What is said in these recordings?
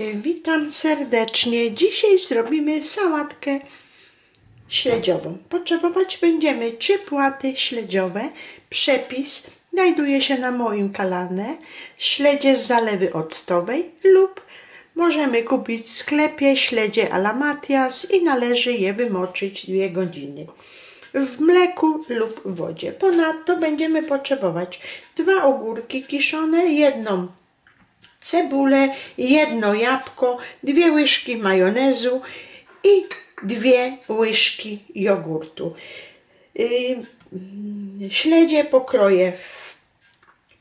Y, Witam serdecznie. Dzisiaj zrobimy sałatkę śledziową. Potrzebować będziemy trzy płaty śledziowe. Przepis znajduje się na moim kanale. Śledzie z zalewy octowej lub możemy kupić w sklepie śledzie a la Matias i należy je wymoczyć dwie godziny w mleku lub wodzie. Ponadto będziemy potrzebować dwa ogórki kiszone, jedną cebulę, jedno jabłko, dwie łyżki majonezu i dwie łyżki jogurtu. Śledzie pokroję w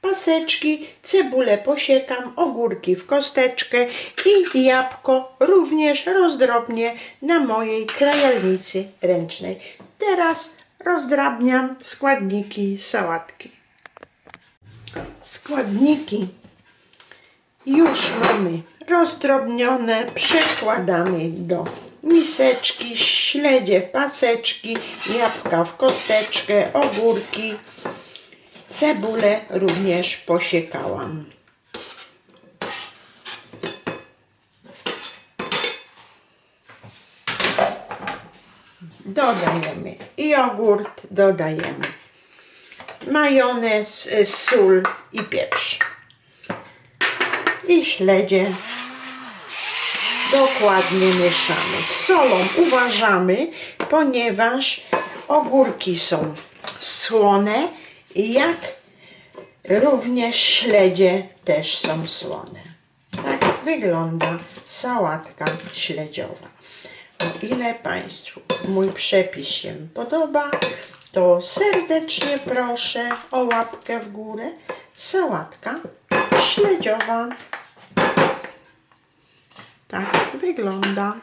paseczki, cebulę posiekam, ogórki w kosteczkę i jabłko również rozdrobnię na mojej krajalnicy ręcznej. Teraz rozdrabniam składniki sałatki. Składniki już mamy rozdrobnione, przekładamy do miseczki, śledzie w paseczki, jabłka w kosteczkę, ogórki, cebulę również posiekałam. Dodajemy jogurt, dodajemy majonez, sól i pieprz i śledzie dokładnie mieszamy. Z solą uważamy, ponieważ ogórki są słone, jak również śledzie też są słone. Tak wygląda sałatka śledziowa. O ile Państwu mój przepis się podoba, to serdecznie proszę o łapkę w górę. Sałatka śledziowa. Tak wygląda.